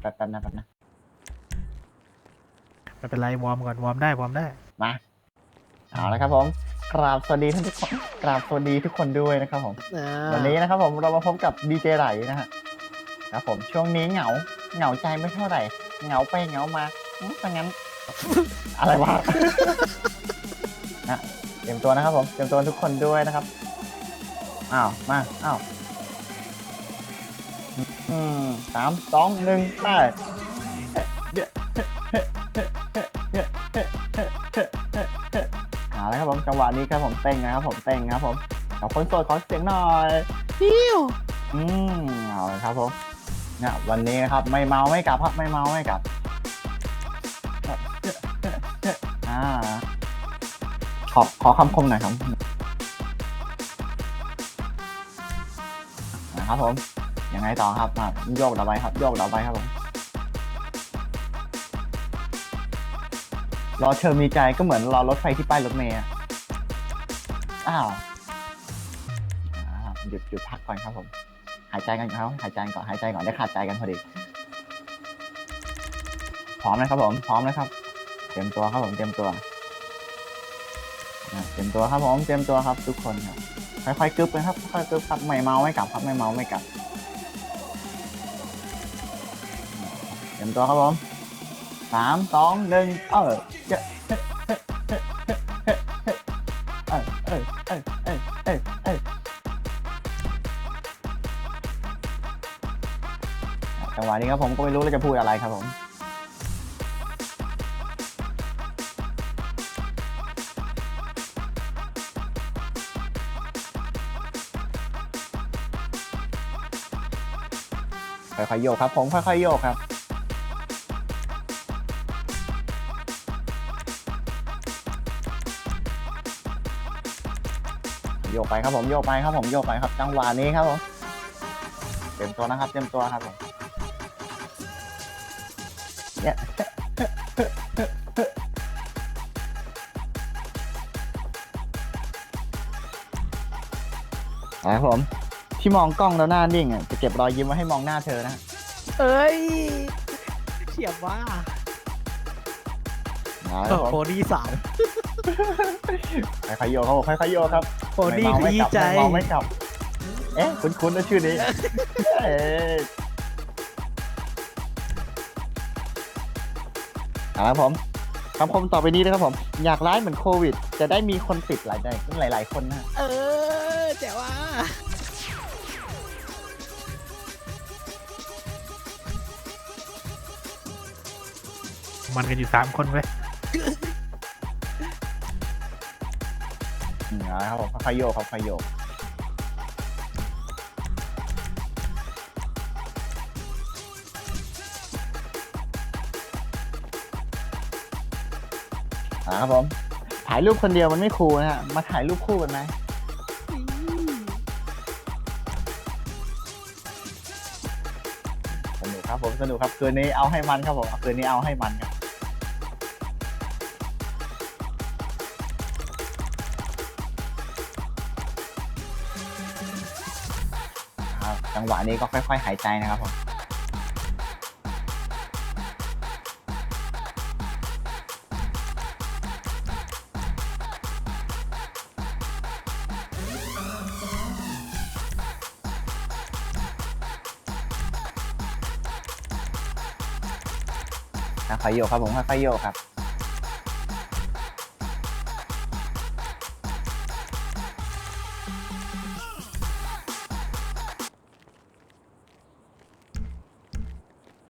แป๊บแป๊บนะแป๊บนะ ไม่เป็นไรวอร์มก่อนวอร์มได้วอร์มได้ มาเอาละครับผมกราบสวัสดีท่านทุกคนกราบสวัสดีทุกคนด้วยนะครับผม วันนี้นะครับผมเรามาพบกับดีเจไหลนะฮะครับผมช่วงนี้เหงาเหงาใจไม่เท่าไหร่ เหงาไปเหงามาอืมถ้างั้น อะไรวะนะเตรียมตัวนะครับผมเตรียมตัวทุกคนด้วยนะครับอ้าวมาอ้าว อืมสามสองหนึ่งไปเอาละครับผมจังหวะนี้ครับผมเต้งนะครับผมเต้งนะครับผมขอคนโสดขอเสียงหน่อยปิ้วอืมเอาเลยครับผมเนี่ยวันนี้นะครับไม่เมาไม่กลับครับไม่เมาไม่กลับอ่าขอขอคำคมหน่อยครับนะครับผม ยังไงต่อครับมาโยกต่อไปครับโยกต่อไปครับผมรอเธอมีใจก็เหมือนรอรถไฟที่ป้ายรถเมล์อ้าวหยุดหยุดพักก่อนครับผม หายใจกันครับหายใจก่อนหายใจก่อนได้ขาดใจกันพอดี พร้อมนะครับผมพร้อมนะครับ เตรียมตัวครับผมเตรียมตัวเตรียมตัวครับผมเตรียมตัวครับทุกคนครับค่อยๆกึบกันครับค่อยๆกึบครับไม่เมาไม่กลับครับไม่เมาไม่กลับ ตรียมตัวครับผมสามสองหนึ่งเออเจ๊ะเออเออเออเออเออเออจังหวะนี้ครับผมก็ไม่รู้เราจะพูดอะไรครับผมค่อยๆโยกครับผมค่อยๆโยกครับ โยกไปครับผมโยกไปครับผมโยกไปครับจังหวะนี้ครับผมเตรียมตัวนะครับ เตรียมตัวครับผมเนี่ยครับผมที่มองกล้องแล้วหน้านิ่งอะจะเก็บรอยยิ้มไว้ให้มองหน้าเธอนะ เอ้ยเฉียบว่า นะครับผโคมดี้สามค่อยๆโยกครับผมค่อยๆโยกครับโคดี้ไม่ขเมาไม่ยี้กลับใจไม่เมาไม่กลับ เอ๊ะคุ้นๆนะชื่อนี้เอ๊ะเอาละครับผมคำคมต่อไปนี้นะครับผม อยากร้ายเหมือนโควิด จะได้มีคนติดหลายได้หลายหลายๆคนนะ เออแจ๋วว่ามันกันอยู่สามคนเว้ย อืมเอาละครับผมค่อยๆโยกครับค่อยๆโยกเอาครับผม ถ่ายรูปคนเดียวมันไม่คูลนะฮะ มาถ่ายรูปคู่กันไหมสนุกครับผมสนุกครับคืนนี้เอาให้มันครับผมคืนนี้เอาให้มันครับ ครับจังหวะนี้ก็ค่อย ๆ หายใจนะครับผมค่อยๆโยกครับผมค่อยๆโยกครับ